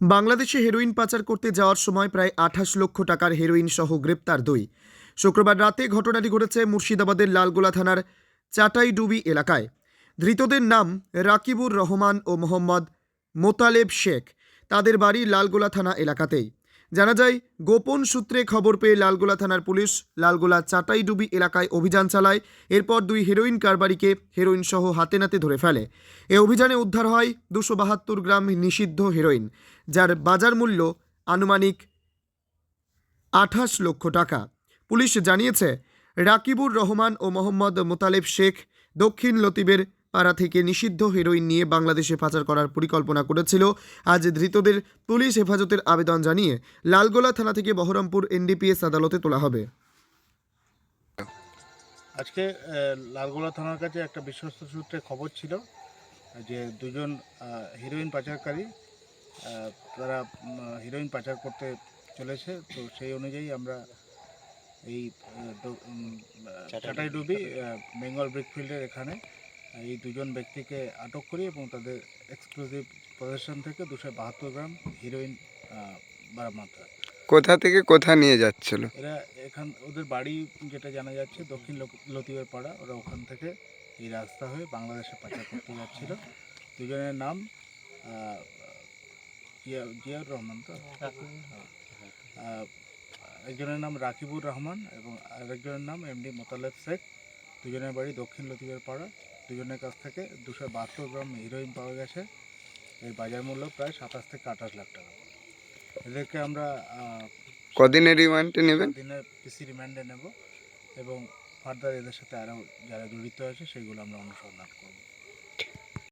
বাংলাদেশে হেরোইন পাচার করতে যাওয়ার সময় প্রায় আঠাশ লক্ষ টাকার হেরোইন সহ গ্রেপ্তার দুই। শুক্রবার রাতে ঘটনাটি ঘটেছে মুর্শিদাবাদের লালগোলা থানার চাটাইডুবি এলাকায়। ধৃতদের নাম রাকিবুর রহমান ও মোহাম্মদ মোতালেব শেখ। তাদের বাড়ি লালগোলা থানা এলাকাতেই। জানা যায়, গোপন সূত্রে খবর পেয়ে লালগোলা থানার পুলিশ লালগোলা চাটাইডুবি এলাকায় অভিযান চালায়। এরপর দুই হেরোইন কারবারিকে হেরোইন সহ হাতে নাতে ধরে ফেলে। এ অভিযানে উদ্ধার হয় দুশো বাহাত্তর গ্রাম নিষিদ্ধ হেরোইন, যার বাজার মূল্য আনুমানিক আঠাশ লক্ষ টাকা। পুলিশ জানিয়েছে, রাকিবুর রহমান ও মোহাম্মদ মোতালেব শেখ দক্ষিণ লতিবের পাড়া থেকে নিষিদ্ধ হেরোইন নিয়ে বাংলাদেশে পাচার করার পরিকল্পনা করেছিল। আজ ধৃতদের পুলিশ হেফাজতের আবেদন জানিয়ে লালগোলা থানা থেকে বহরমপুর এনডিপিএস আদালতে তোলা হবে। আজকে লালগোলা থানার কাছে একটা বিশ্বস্ত সূত্রে খবর ছিল যে দুজন হিরোইন পাচারকারী আহ, তারা হিরোইন পাচার করতে চলেছে। তো সেই অনুযায়ী আমরা এই চাটাইডুবি। বেঙ্গল ব্রিকফিল্ডের এখানে এই দুজন ব্যক্তিকে আটক করি এবং তাদের এক্সক্লুসিভ পজিশন থেকে দুশো বাহাত্তর গ্রাম হিরোইন বরামদ হয়। কোথা থেকে কোথা নিয়ে যাচ্ছিল? এরা এখান ওদের বাড়ি যেটা জানা যাচ্ছে দক্ষিণ লতিবের পাড়া। ওরা ওখান থেকে এই রাস্তা হয়ে বাংলাদেশে পাচার করতে যাচ্ছিল। দুজনের নাম জিয়াউর রহমান তো? একজনের নাম রাকিবুর রহমান এবং আরেকজনের নাম এমডি মোতালেব শেখ। দুজনের বাড়ি দক্ষিণ লতিবের পাড়া। দুজনের কাছ থেকে দুশো বাহাত্তর গ্রাম হিরোইন পাওয়া গেছে। এর বাজার মূল্য প্রায় সাতাশ থেকে আঠাশ লাখ টাকা। এদেরকে আমরা কদিনের রিমান্ডে নেবেন? দিনের পিসি রিমান্ডে নেব এবং ফার্দার এদের সাথে আরও যারা জড়িত আছে সেগুলো আমরা অনুসন্ধান করব।